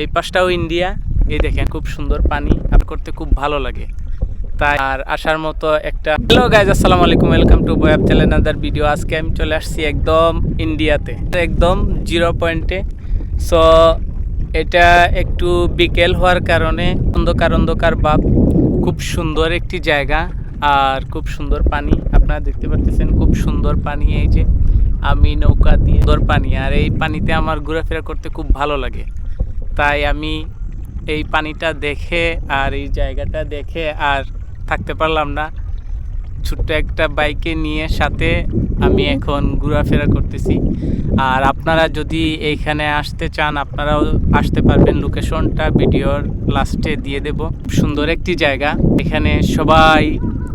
এই পাশটাও ইন্ডিয়া। এই দেখেন, খুব সুন্দর পানি। আর করতে খুব ভালো লাগে। তাই আর আসার মতো একটা হ্যালো গাইজ আসসালামু আলাইকুম। ওয়েলকাম টু বয়াব চ্যানেল ভিডিও আজকে আমি চলে আসছি একদম ইন্ডিয়াতে। একদম জিরো পয়েন্টে সো এটা একটু বিকেল হওয়ার কারণে অন্ধকার অন্ধকার বাপ খুব সুন্দর একটি জায়গা। আর খুব সুন্দর পানি। আপনারা দেখতে পাচ্ছেন খুব সুন্দর পানি। এই যে, আমি নৌকা দিয়ে সুন্দর পানি। আর এই পানিতে আমার ঘোরাফেরা করতে খুব ভালো লাগে। তাই আমি এই পানিটা দেখে আর এই জায়গাটা দেখে আর থাকতে পারলাম না। ছোট্ট একটা বাইকে নিয়ে সাথে আমি এখন ঘোরাফেরা করতেছি। আর আপনারা যদি এইখানে আসতে চান, আপনারাও আসতে পারবেন। লোকেশনটা ভিডিওর লাস্টে দিয়ে দেব। সুন্দর একটি জায়গা। এখানে সবাই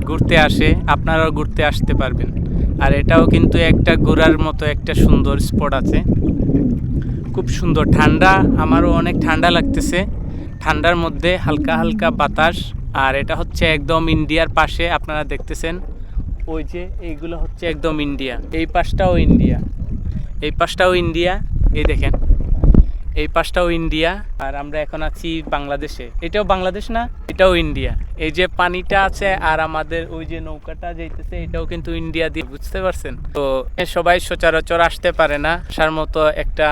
ঘুরতে আসে, আপনারাও ঘুরতে আসতে পারবেন। আর এটাও কিন্তু একটা ঘোরার মতো একটা সুন্দর স্পট আছে। খুব সুন্দর। ঠান্ডা, আমারও অনেক ঠান্ডা লাগতেছে। ঠান্ডার মধ্যে হালকা হালকা বাতাস। আর এটা হচ্ছে একদম ইন্ডিয়ার পাশে, আপনারা দেখতেছেন। ওই যে এইগুলো হচ্ছে একদম ইন্ডিয়া। এই পাশটাও ইন্ডিয়া। এই পাশটাও ইন্ডিয়া। এই দেখেন। এই পাশটাও ইন্ডিয়া। আর আমরা এখন আছি বাংলাদেশে। এটাও বাংলাদেশ না? এটাও ইন্ডিয়া। এই যে পানিটা আছে আর আমাদের ওই যে নৌকাটা যাইতেছে, এটাও কিন্তু ইন্ডিয়া দিয়ে। বুঝতে পারছেন? তো সবাই সচরাচর আসতে পারে না। আসার মতো একটা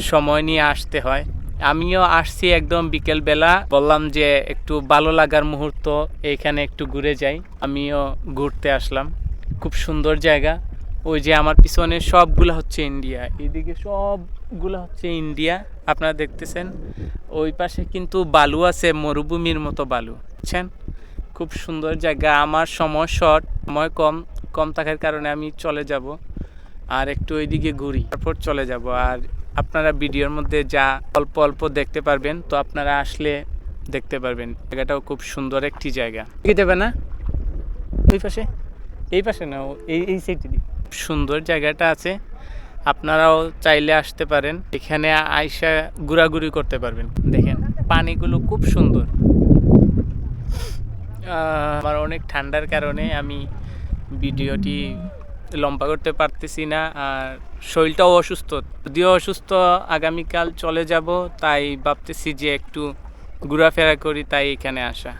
সময় নিয়ে আসতে হয়। আমিও আসছি একদম বিকেলবেলা। বললাম যে একটু ভালো লাগার মুহূর্ত, এখানে একটু ঘুরে যাই। আমিও ঘুরতে আসলাম। খুব সুন্দর জায়গা। ওই যে আমার পিছনে সবগুলো হচ্ছে ইন্ডিয়া। এদিকে সবগুলো হচ্ছে ইন্ডিয়া। আপনারা দেখতেছেন, ওই পাশে কিন্তু বালু আছে, মরুভূমির মতো বালু। বুঝছেন? খুব সুন্দর জায়গা। আমার সময় শর্ট, সময় কম কম থাকার কারণে আমি চলে যাব আর একটু ওইদিকে ঘুরি। তারপর চলে যাব। আর আপনারা ভিডিওর মধ্যে যা অল্প অল্প দেখতে পারবেন, তো আপনারা আসলে দেখতে পারবেন। জায়গাটাও খুব সুন্দর একটি জায়গা। কি দেবে না? ওই পাশে? এই পাশে না এই এই সাইডে সুন্দর জায়গাটা আছে। আপনারাও চাইলে আসতে পারেন। এখানে আইসা ঘোরাঘুরি করতে পারবেন। দেখেন, পানিগুলো খুব সুন্দর। আমার অনেক ঠান্ডার কারণে আমি ভিডিওটি লম্বা করতে পারতেছি না, আর শরীরটাও অসুস্থ। যদিও অসুস্থ, আগামীকাল চলে যাব, তাই ভাবতেছি যে একটু ঘোরাফেরা করি, তাই এখানে আসা।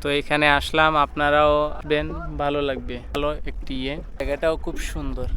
তো এখানে আসলাম, আপনারাও আসবেন, ভালো লাগবে। ভালো একটি ইয়ে। জায়গাটাও খুব সুন্দর।